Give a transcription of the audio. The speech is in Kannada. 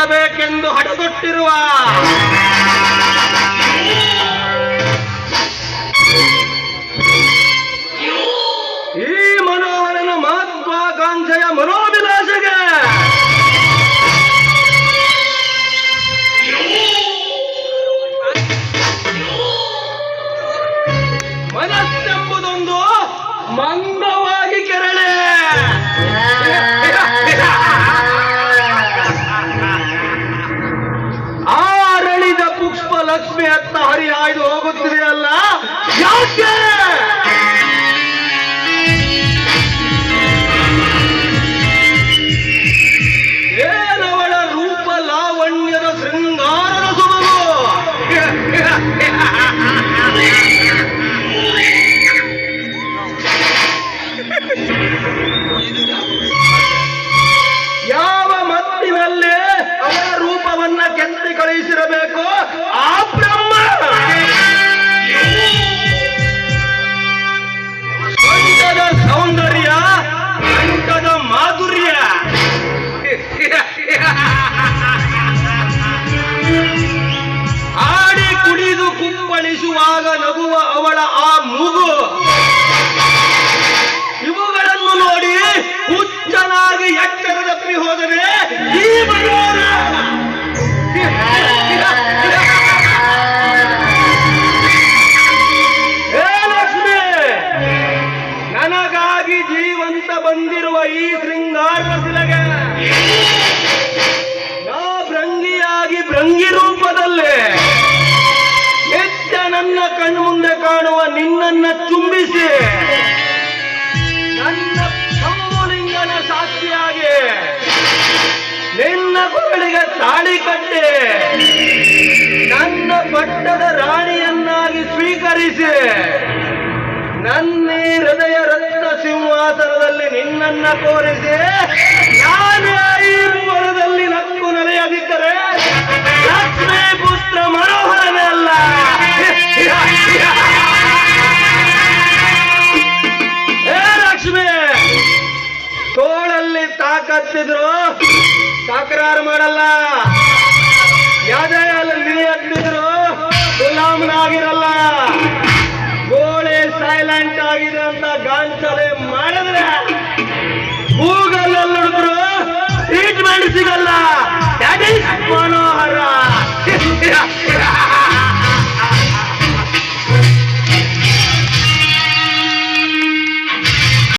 ಮಾಡಬೇಕೆಂದು ಹಡದೊಟ್ಟಿರುವ ಈ ಮನೋಹರನ ಮಹತ್ವಾಕಾಂಕ್ಷೆಯ ಮನೋವಿಲಾಸಗೆ ಮನಸ್ಸೆಂಬುದೊಂದು ಮಂದವಾಗಿ ಲಕ್ಷ್ಮಿ ಅತ್ತ ಹರಿಹಾಯ್ದು ಹೋಗುತ್ತಿದೆಯಲ್ಲ? ಯಾಕೆ? ಕುಪ್ಪಳಿಸುವಾಗ ನಗುವ ಅವಳ ಆ ಮೂಗು. ಇವುಗಳನ್ನು ನೋಡಿ ಹುಚ್ಚನಾಗಿ ಎಚ್ಚರ ತಪ್ಪಿ ಹೋದರೆ ಈ ಲಕ್ಷ್ಮಿ, ನನಗಾಗಿ ಜೀವಂತ ಬಂದಿರುವ ಈ ಶೃಂಗಾರ ಶಿಲೆಗೆ ನಾ ಭೃಂಗಿಯಾಗಿ ಭೃಂಗಿ ರೂಪದಲ್ಲಿ ನಿತ್ಯ ಕಣ್ಣು ಮುಂದೆ ಕಾಣುವ ನಿನ್ನನ್ನ ಚುಂಬಿಸಿ. ನನ್ನ ಶಂಭುಲಿಂಗನ ಸಾಕ್ಷಿಯಾಗಿ ನಿನ್ನ ಕೊರಳಿಗೆ ತಾಳಿ ಕಟ್ಟಿ. ನನ್ನ ಪಟ್ಟದ ರಾಣಿಯನ್ನಾಗಿ ಸ್ವೀಕರಿಸಿ. ನನ್ನ ಹೃದಯ ರಕ್ತ ಸಿಂಹಾಸನದಲ್ಲಿ ನಿನ್ನನ್ನ ಕೋರಿಸಿ. ತಾಕತ್ತಿದ್ರು. ತಕರಾರು ಮಾಡಲ್ಲ. ಯಾವ್ದೇ ಹತ್ತಿದ್ರು ಗುಲಾಮನಾಗಿರಲ್ಲ. ಗೋಳೆ ಸೈಲೆಂಟ್ ಆಗಿದೆ ಅಂತ ಗಾಂಚಲೆ ಮಾಡಿದ್ರೆ.